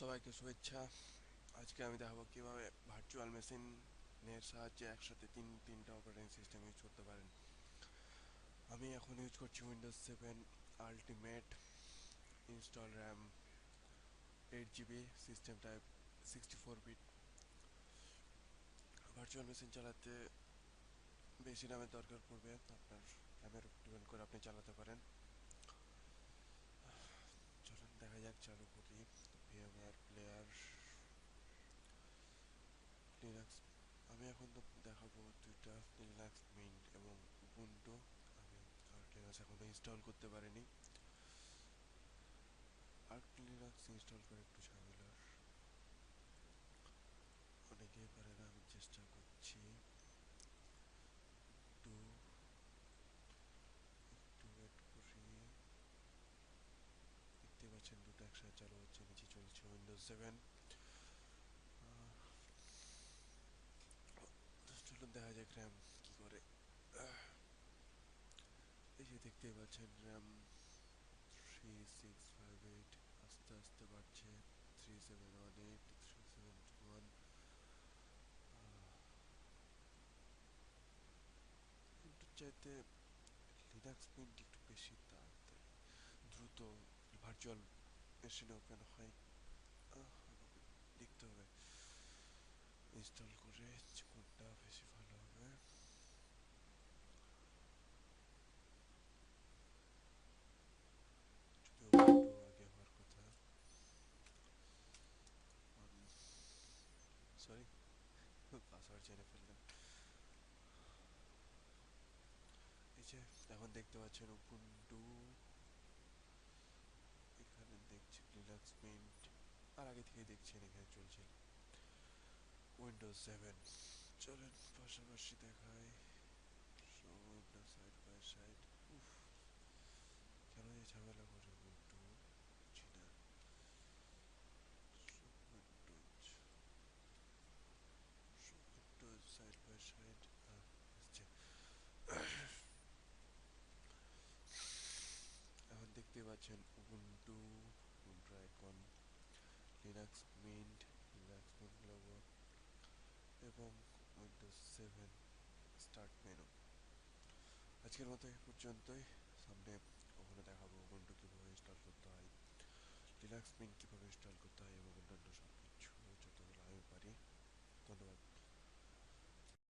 সবাইকে শুভেচ্ছা। আজকে আমি দেখাবো কীভাবে ভার্চুয়াল মেশিনের সাহায্যে একসাথে তিন, তিনটা অপারেটিং সিস্টেম ইউজ করতে পারেন। আমি এখন ইউজ করছি Windows seven ultimate install RAM eight GB system type sixty four bit virtual machine চালাতে বেশি র্যামের দরকার পড়বে, আপনার র্যামের ডিপেন্ড করে আপনি চালাতে পারেন। চলুন দেখা যাক, চালু করি। ভিএমআর প্লেয়ার লিনাক্স আমি এখন তো দেখাবো দুইটা লিনাক্স মিন্ট এবং উবুন্টু আমি আর্ক লিনাক্স ইনস্টল করতে পারিনি। আর্ক লিনাক্স ইনস্টল করে একটু ঝামেলার অনেকেই পারে না, আমি চেষ্টা করছি। একটু একটু ওয়েট করি। দেখতে পাচ্ছেন দুটো একসাথে চালু হচ্ছে, নিচে চলছে উইন্ডোজ সেভেন চলুন দেখা যাক র্যাম কি করে। এই যে দেখতে পাচ্ছেন RAM three six five eight আস্তে আস্তে বাড়ছে। Three seven one eight three seven one কিন্তু চাইতে লিনাক্স মিন্ট একটু বেশি তাড়াতাড়ি। দ্রুত ভার্চুয়াল মেশিনে ওপেন হয় দেখতে হবে ইনস্টল করে কোনটা বেশি ভালো হবে এখন দেখতে পাচ্ছেন উবুন্টু এখানে দেখছি লিনাক্স মিন্ট আর আগে থেকে দেখছেন এখানে চলছে উইন্ডোজ সেভেন চলেন, পাশাপাশি দেখায় সবটা সাইড বাই সাইড উফ, কেন যে ঝামেলা করে উইন্ডো বুঝি না। সাইড বাই সাইড এখন দেখতে পাচ্ছেন Ubuntu Ubuntu icon Linux Mint এবং উইন্ডোজ সেভেন স্টার্ট মেনু আজকের মতো এই পর্যন্তই। সামনে ওখানে দেখাবো উবুন্টু কীভাবে ইনস্টল করতে হয় লিনাক্স মিন্ট কীভাবে ইনস্টল করতে হয়।